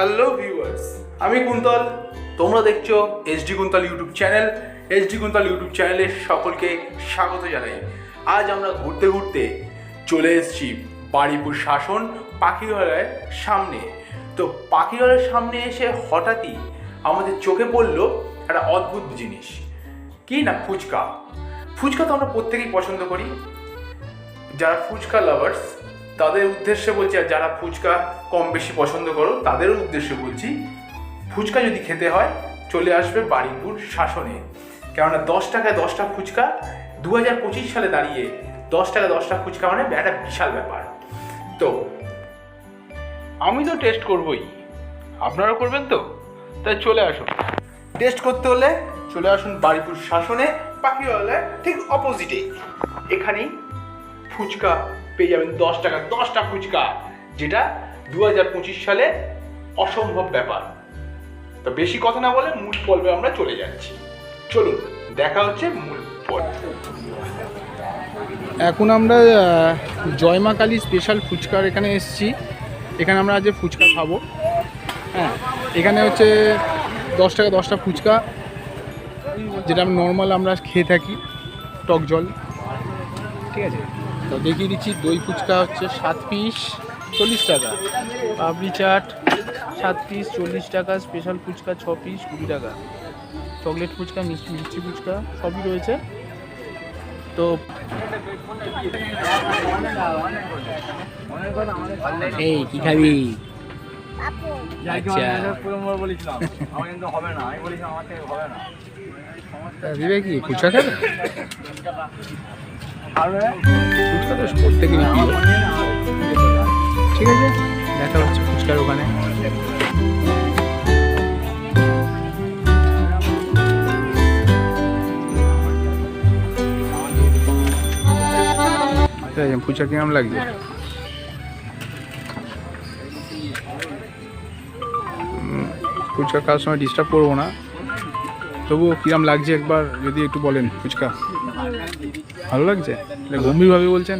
Hello viewers আমি কুন্তল। তোমরা দেখছ SD Kuntal YouTube channel. SD Kuntal YouTube চ্যানেলে সকলকে স্বাগত জানাই। আজ আমরা ঘুরতে ঘুরতে চলে এসেছি বাড়িপুর শাসন পাখিঘরের সামনে। তো পাখিঘরের সামনে এসে হঠাৎই আমাদের চোখে পড়ল একটা অদ্ভুত জিনিস। কি না ফুচকা? ফুচকা তো আমরা প্রত্যেকেই পছন্দ করি। যারা ফুচকা লাভার্স তাদের উদ্দেশ্যে বলছি, আর যারা ফুচকা কম বেশি পছন্দ করো তাদের উদ্দেশ্যে বলছি, ফুচকা যদি খেতে হয়, চলে আসবে বাড়িপুর শাসনে। কেননা দশ টাকায় দশটা ফুচকা দু হাজার পঁচিশ সালে দাঁড়িয়ে দশ টাকা দশটা ফুচকা মানে একটা বিশাল ব্যাপার। তো, আমি তো টেস্ট করবই। আপনারা করবেন তো? তাই চলে আসুন। টেস্ট করতে হলে চলে আসুন বাড়িপুর শাসনে পাখিওয়ালা ঠিক অপোজিটে এখানেই ফুচকা পেয়ে যাবেন দশ টাকা, দশটা ফুচকা, যেটা দু হাজার পঁচিশ সালে অসম্ভব ব্যাপার। তো বেশি কথা না বলে মূল পর্বে আমরা চলে যাচ্ছি। চলুন, দেখা হচ্ছে মূল পর্ব। এখন আমরা জয়মা কালী স্পেশাল ফুচকার এখানে এসেছি। এখানে আমরা আজ ফুচকা খাব। হ্যাঁ এখানে হচ্ছে দশ টাকা দশটা ফুচকা, যেটা নর্মাল আমরা খেয়ে থাকি, টক জল। ঠিক আছে? তো দেখিয়ে দিচ্ছি দই ফুচকা হচ্ছে সাত পিস চল্লিশ টাকা। পাপড়ি চাট সাত পিস চল্লিশ টাকা। স্পেশাল ফুচকা ছ পিস কুড়ি টাকা। চকলেট ফুচকা মিষ্টি মিষ্টি ফুচকা সবই রয়েছে। তো এই কি খাবি? আচ্ছা। কি? ফুচকা খাবে? প্রত্যেকেরই প্রিয় ঠিক আছে দেখা হচ্ছে ফুচকার ওখানে ফুচকা কিরম লাগছে ফুচকা খাওয়ার সময় ডিস্টার্ব করব না তবুও কিরম লাগছে একবার, যদি একটু বলেন, ফুচকা। ভালো লাগছে? গম্ভীরভাবে বলছেন।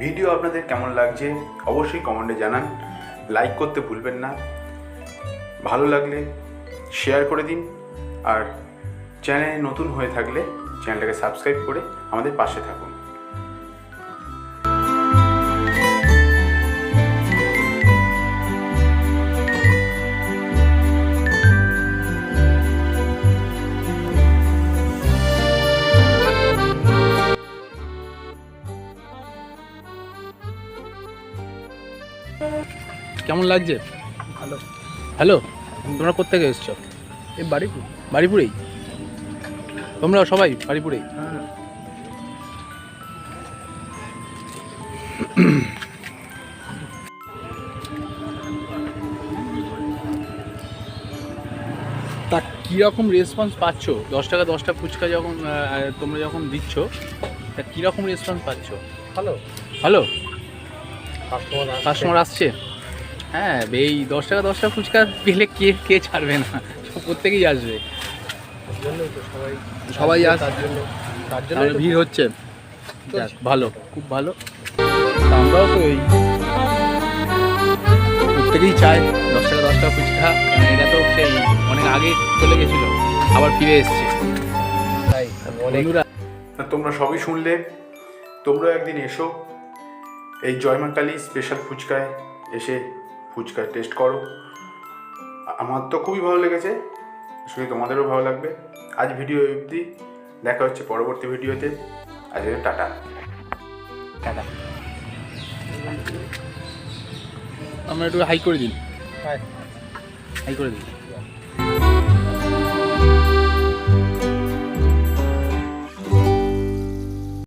ভিডিও আপনাদের কেমন লাগছে? অবশ্যই কমেন্টে জানান। লাইক করতে ভুলবেন না। ভালো লাগলে শেয়ার করে দিন। আর চ্যানেলে নতুন হয়ে থাকলে চ্যানেলটাকে সাবস্ক্রাইব করে আমাদের পাশে থাকুন। কেমন লাগছে? ভালো। হ্যালো তোমরা কোথেকে এসছো? এই বাড়িপুর। বাড়িপুরেই? তোমরা সবাই বাড়িপুরেই? তা কীরকম রেসপন্স পাচ্ছ? দশ টাকা দশটা ফুচকা যখন তোমরা যখন দিচ্ছ তা কীরকম রেসপন্স পাচ্ছ? ভালো। হ্যালো কাস্টমার কাস্টমার আসছে? হ্যাঁ এই দশ টাকা দশটা ফুচকা পেলে কে কে ছাড়বে না? প্রত্যেকেই আসবে। জন্যই তো সবাই সবাই আস। তার জন্য তার জন্য ভিড় হচ্ছে। যাক ভালো। খুব ভালো। আমরাও তো এই প্রত্যেকেই চায় দশ টাকা দশ টাকা ফুচকা এটা তো সেই অনেক আগে চলে গেছিল আবার ফিরে এসছে। তাই বন্ধুরা তোমরা সবই শুনলে তোমরা একদিন এসো। এই জয়মা কালী স্পেশাল ফুচকায় এসে ফুচকা টেস্ট করো। আমার তো খুবই ভালো লেগেছে। আসলে তোমাদেরও ভালো লাগবে। আজ ভিডিও অবধি। দেখা হচ্ছে পরবর্তী ভিডিওতে। আজ টাটা। টাটা। আমরা একটু হাই করে দিন। হ্যাঁ হাই করে দিন।